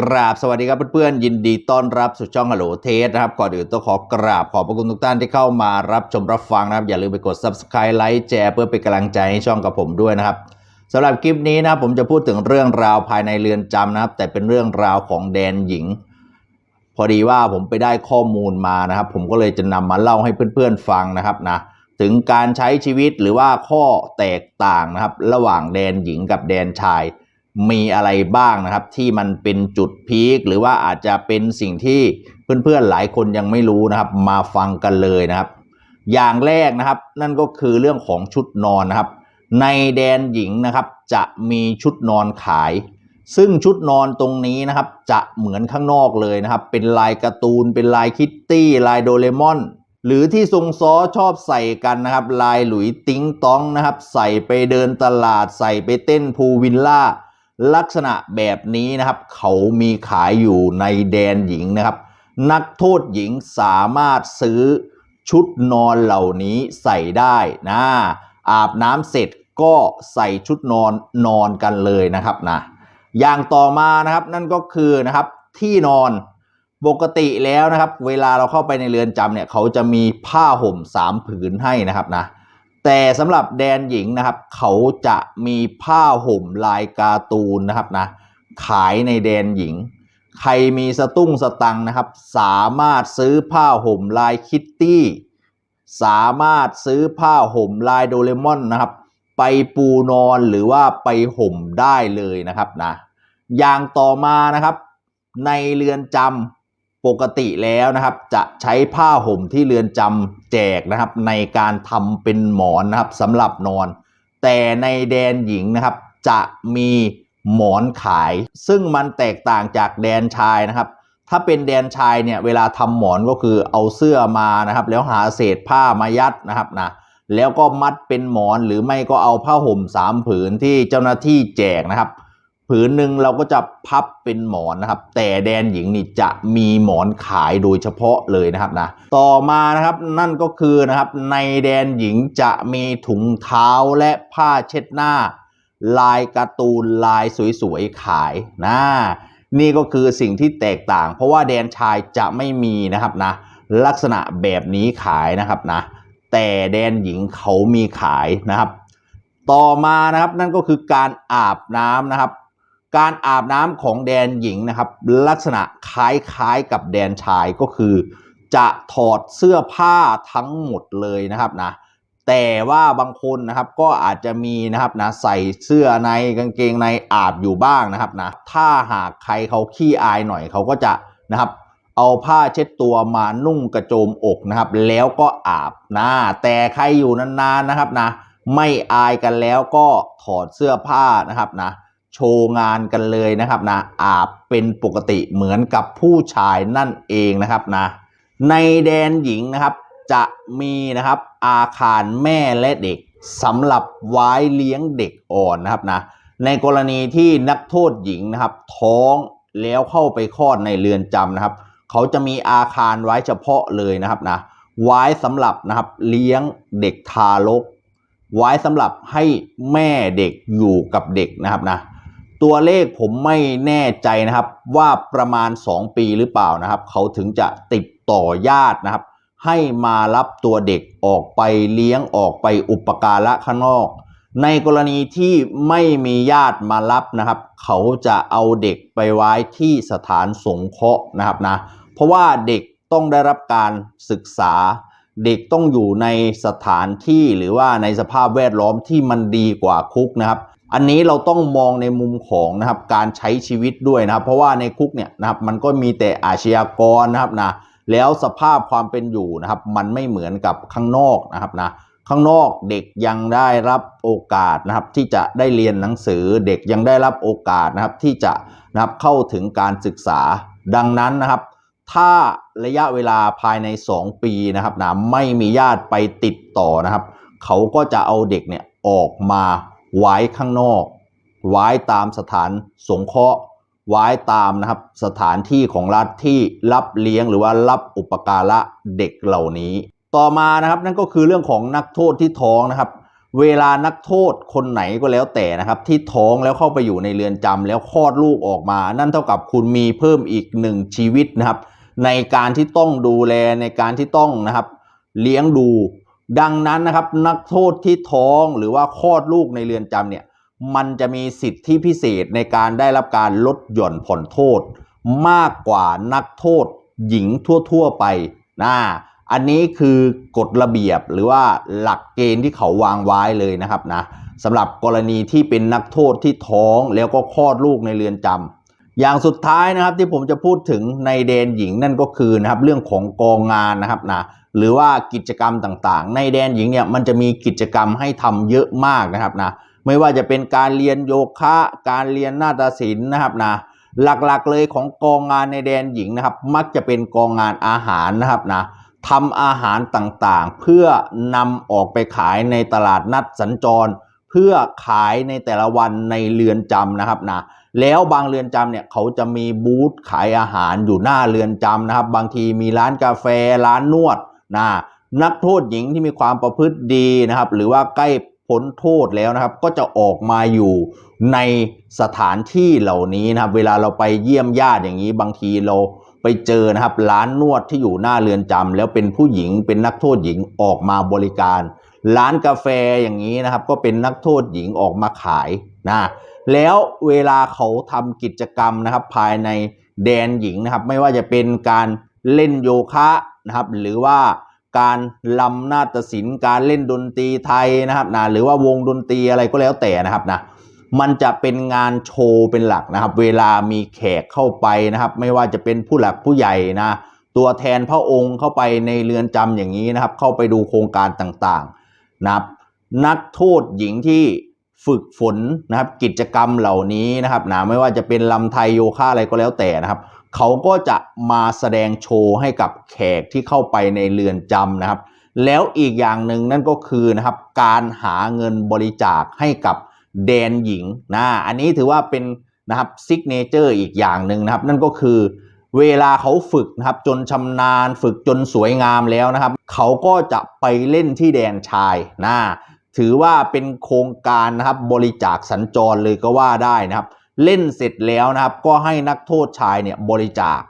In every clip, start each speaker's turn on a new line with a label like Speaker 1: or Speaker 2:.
Speaker 1: กราบสวัสดีครับเพื่อนๆยินดีต้อนรับสู่ช่องฮัลโหลเทสนะครับก่อนอื่นต้องขอกราบขอบพระคุณทุกท่านที่เข้ามารับชมรับฟังนะครับ อย่าลืมไปกด subscribe ไลค์แชร์เพื่อเป็นกำลังใจให้ช่องกับผมด้วยนะครับสำหรับคลิปนี้นะผมจะพูดถึงเรื่องราวภายในเรือนจำนะครับ แต่เป็นเรื่องราวของแดนหญิง พอดีว่าผมไปได้ข้อมูลมานะครับ ผมก็เลยจะนำมาเล่าให้เพื่อนๆฟังนะครับนะถึงการใช้ชีวิตหรือว่าข้อแตกต่างนะครับ ระหว่างแดนหญิงกับแดนชาย มีอะไรบ้างนะครับ ที่มันเป็นจุดพีคหรือว่าอาจจะเป็นสิ่งที่เพื่อนๆหลายคนยังไม่รู้นะครับ มาฟังกันเลยนะครับ อย่างแรกนะครับ นั่นก็คือเรื่องของชุดนอนนะครับ ในแดนหญิงนะครับจะมีชุดนอนขาย ซึ่งชุดนอนตรงนี้นะครับ จะเหมือนข้างนอกเลยนะครับ เป็นลายการ์ตูน เป็นลายคิตตี้ลายโดเรมอนหรือที่ทรงซ้อชอบใส่กันนะครับ ลายหลุยติ้งต้องนะครับ ใส่ไปเดินตลาดใส่ไปเต้นพูวิลล่า ลักษณะแบบนี้นะครับ เขามีขายอยู่ในแดนหญิงนะครับ นักโทษหญิงสามารถซื้อชุดนอนเหล่านี้ใส่ได้นะอาบน้ำเสร็จก็ใส่ชุดนอนนอนกันเลยนะครับนะอย่างต่อมานะครับนั่นก็คือนะครับที่นอนปกติแล้วนะครับ เวลาเราเข้าไปในเรือนจำเนี่ยเขาจะมีผ้าห่มสามผืนให้นะครับนะ แต่สำหรับแดนหญิงนะครับ เขาจะมีผ้าห่มลายการ์ตูนนะครับนะขายในแดนหญิง ใครมีสตุ้งสตังนะครับ สามารถซื้อผ้าห่มลายคิตตี้ สามารถซื้อผ้าห่มลายโดเรมอนนะครับ ไปปูนอนหรือว่าไปห่มได้เลยนะครับนะอย่างต่อมานะครับ ในเรือนจำ ปกติแล้วนะครับจะใช้ผ้าห่มที่เรือนจำแจกนะครับ ในการทำเป็นหมอนนะครับสำหรับนอน แต่ในแดนหญิงนะครับ จะมีหมอนขาย ซึ่งมันแตกต่างจากแดนชายนะครับ ถ้าเป็นแดนชายเนี่ยเวลาทำหมอนก็คือเอาเสื้อมานะครับ แล้วหาเศษผ้ามายัดนะครับนะแล้วก็มัดเป็นหมอนหรือไม่ก็เอาผ้าห่มสามผืนที่เจ้าหน้าที่แจกนะครับ ผืนหนึ่งเราก็จะพับเป็นหมอนนะครับ แต่แดนหญิงนี่จะมีหมอนขายโดยเฉพาะเลยนะครับนะต่อมานะครับนั่นก็คือนะครับในแดนหญิงจะมีถุงเท้าและผ้าเช็ดหน้า ลายการ์ตูนลายสวยๆขายนะนี่ก็คือสิ่งที่แตกต่าง เพราะว่าแดนชายจะไม่มีนะครับนะลักษณะแบบนี้ขายนะครับนะแต่แดนหญิงเขามีขายนะครับ ต่อมานะครับนั่นก็คือการอาบน้ำนะครับ การอาบน้ำของแดนหญิงนะครับ ลักษณะคล้ายๆกับแดนชายก็คือ จะถอดเสื้อผ้าทั้งหมดเลยนะครับนะแต่ว่าบางคนนะครับก็อาจจะมีนะครับนะใส่เสื้อในกางเกงในอาบอยู่บ้างนะครับนะถ้าหากใครเขาขี้อายหน่อยเขาก็จะนะครับ เอาผ้าเช็ดตัวมานุ่งกระโจมอกนะครับ แล้วก็อาบนะแต่ใครอยู่นานๆนะครับนะไม่อายกันแล้วก็ถอดเสื้อผ้านะครับนะ โชว์งานกันเลยนะครับนะอาบเป็นปกติเหมือนกับผู้ชายนั่นเองนะครับนะ ในแดนหญิงนะครับจะมีนะครับอาคารแม่และเด็กสำหรับไว้เลี้ยงเด็กอ่อนนะครับนะในกรณีที่นักโทษหญิงนะครับ ท้องแล้วเข้าไปคลอดในเรือนจำนะครับ เขาจะมีอาคารไว้เฉพาะเลยนะครับนะไว้สำหรับนะครับเลี้ยงเด็กทารก ไว้สำหรับให้แม่เด็กอยู่กับเด็กนะครับนะ ตัวเลขผมไม่แน่ใจนะครับว่าประมาณ 2 ปีหรือเปล่านะครับ เขาถึงจะติดต่อญาตินะครับ ให้มารับตัวเด็กออกไปเลี้ยงออกไปอุปการะข้างนอก ในกรณีที่ไม่มีญาติมารับนะครับ เขาจะเอาเด็กไปไว้ที่สถานสงเคราะห์นะครับนะเพราะว่าเด็กต้องได้รับการศึกษา เด็กต้องอยู่ในสถานที่หรือว่าในสภาพแวดล้อมที่มันดีกว่าคุกนะครับ อันนี้เราต้องมองในมุมของนะครับการใช้ชีวิตด้วยนะครับ เพราะว่าในคุกเนี่ยนะครับมันก็มีแต่อาชญากรนะครับนะแล้วสภาพความเป็นอยู่นะครับ มันไม่เหมือนกับข้างนอกนะครับนะข้างนอกเด็กยังได้รับโอกาสนะครับที่จะได้เรียนหนังสือเด็กยังได้รับโอกาสนะครับที่จะนะครับเข้าถึงการศึกษาดังนั้นนะครับ ถ้าระยะเวลาภายใน 2 ปีนะครับนะไม่มีญาติไปติดต่อนะครับ เขาก็จะเอาเด็กเนี่ยออกมา ไว้ข้างนอก ไว้ตามสถานสงเคราะห์ ไว้ตามนะครับสถานที่ของรัฐที่รับเลี้ยงหรือว่ารับอุปการะเด็กเหล่านี้ ต่อมานะครับนั่นก็คือเรื่องของนักโทษที่ท้องนะครับ เวลานักโทษคนไหนก็แล้วแต่นะครับ ที่ท้องแล้วเข้าไปอยู่ในเรือนจำแล้วคลอดลูกออกมา นั่นเท่ากับคุณมีเพิ่มอีกหนึ่งชีวิตนะครับ ในการที่ต้องดูแลในการที่ต้องนะครับเลี้ยงดู ดังนั้นนะครับนักโทษที่ท้องหรือว่าคลอดลูกในเรือนจำเนี่ยมันจะมีสิทธิพิเศษในการได้รับการลดหย่อนผ่อนโทษ มากกว่านักโทษหญิงทั่วๆไปนะอันนี้คือกฎระเบียบหรือว่าหลักเกณฑ์ที่เขาวางไว้เลยนะครับนะสำหรับกรณีที่เป็นนักโทษที่ท้องแล้วก็คลอดลูกในเรือนจำ อย่างสุดท้ายนะครับที่ผมจะพูดถึงในแดนหญิงนั่นก็คือนะครับเรื่องของกองงานนะครับนะหรือว่ากิจกรรมต่างๆ ในแดนหญิงเนี่ยมันจะมีกิจกรรมให้ทำเยอะมากนะครับนะไม่ว่าจะเป็นการเรียนโยคะ การเรียนนาฏศิลป์นะครับนะหลักๆเลยของกองงานในแดนหญิงนะครับ มักจะเป็นกองงานอาหารนะครับนะทำอาหารต่างๆ เพื่อนำออกไปขายในตลาดนัดสัญจร เพื่อขายในแต่ละวันในเรือนจำนะครับนะ แล้วบางเรือนจำเนี่ยเขาจะมีบูธขายอาหารอยู่หน้าเรือนจำนะครับ บางทีมีร้านกาแฟร้านนวดนะนักโทษหญิงที่มีความประพฤติดีนะครับ หรือว่าใกล้พ้นโทษแล้วนะครับ ก็จะออกมาอยู่ในสถานที่เหล่านี้นะครับ เวลาเราไปเยี่ยมญาติอย่างนี้ บางทีเราไปเจอนะครับ ร้านนวดที่อยู่หน้าเรือนจำแล้วเป็นผู้หญิงเป็นนักโทษหญิงออกมาบริการ ร้านกาแฟอย่างนี้นะครับ ก็เป็นนักโทษหญิงออกมาขายนะ แล้วเวลาเขาทำกิจกรรมนะครับ ภายในแดนหญิงนะครับ ไม่ว่าจะเป็นการเล่นโยคะนะครับ หรือว่าการลำนาฏศิลป์การเล่นดนตรีไทยนะครับนะหรือว่าวงดนตรีอะไรก็แล้วแต่นะครับนะมันจะเป็นงานโชว์เป็นหลักนะครับ เวลามีแขกเข้าไปนะครับ ไม่ว่าจะเป็นผู้หลักผู้ใหญ่นะตัวแทนพระองค์เข้าไปในเรือนจำอย่างนี้นะครับ เข้าไปดูโครงการต่างๆนะครับนักโทษหญิงที่ ฝึกฝนนะครับกิจกรรมเหล่านี้นะครับนะไม่ว่าจะเป็นลำไทยโยคะอะไรก็แล้วแต่นะครับ เขาก็จะมาแสดงโชว์ให้กับแขกที่เข้าไปในเรือนจำนะครับ แล้วอีกอย่างหนึ่งนั่นก็คือนะครับการหาเงินบริจาคให้กับแดนหญิงนะอันนี้ถือว่าเป็นนะครับซิกเนเจอร์อีกอย่างหนึ่งนะครับ นั่นก็คือเวลาเขาฝึกนะครับจนชำนาญฝึกจนสวยงามแล้วนะครับ เขาก็จะไปเล่นที่แดนชายนะ ถือว่าเป็นโครงการนะครับบริจาคสัญจรเลยก็ว่าได้นะครับ เล่นเสร็จแล้วนะครับ ก็ให้นักโทษชายเนี่ยบริจาค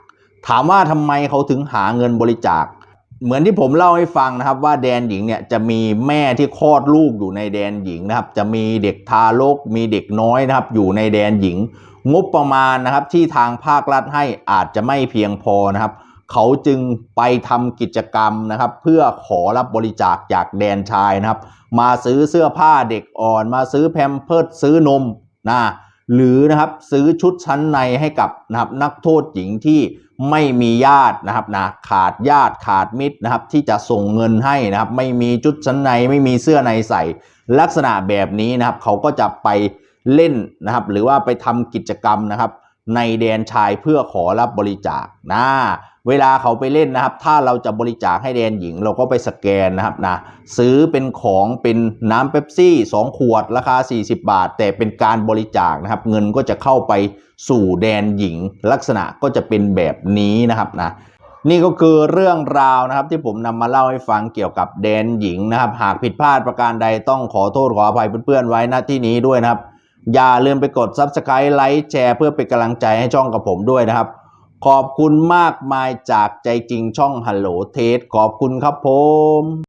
Speaker 1: ถามว่าทำไมเขาถึงหาเงินบริจาค เหมือนที่ผมเล่าให้ฟังนะครับว่าแดนหญิงเนี่ยจะมีแม่ที่คลอดลูกอยู่ในแดนหญิงนะครับ จะมีเด็กทารกมีเด็กน้อยนะครับ อยู่ในแดนหญิง งบประมาณนะครับที่ทางภาครัฐให้อาจจะไม่เพียงพอนะครับ เขาจึงไปทำกิจกรรมนะครับ เพื่อขอรับบริจาคจากแดนชายนะครับ มาซื้อเสื้อผ้าเด็กอ่อน มาซื้อแพมเพิร์สซื้อนมนะหรือนะครับซื้อชุดชั้นในให้กับนะครับนักโทษหญิงที่ไม่มีญาตินะครับนะขาดญาติขาดมิตรนะครับ ที่จะส่งเงินให้นะครับ ไม่มีชุดชั้นในไม่มีเสื้อในใส่ ลักษณะแบบนี้นะครับ เขาก็จะไปเล่นนะครับ หรือว่าไปทำกิจกรรมนะครับ ในแดนชายเพื่อขอรับบริจาคนะ เวลาเขาไปเล่นนะครับ ถ้าเราจะบริจาคให้แดนหญิง เราก็ไปสแกนนะครับนะซื้อเป็นของเป็นน้ำเป๊ปซี่ 2 ขวดราคา 40 บาท แต่เป็นการบริจาคนะครับ เงินก็จะเข้าไปสู่แดนหญิง ลักษณะก็จะเป็นแบบนี้นะครับนะนี่ก็คือเรื่องราวนะครับที่ผมนำมาเล่าให้ฟังเกี่ยวกับแดนหญิงนะครับ หากผิดพลาดประการใดต้องขอโทษขออภัยเพื่อนๆไว้ณที่นี้ด้วยนะครับ อย่าลืมไปกด Subscribe ไลค์แชร์เพื่อเป็นกำลังใจให้ช่องกับผมด้วยนะครับ ขอบคุณมากมายจากใจจริงช่องฮัลโหลเทสขอบคุณครับผม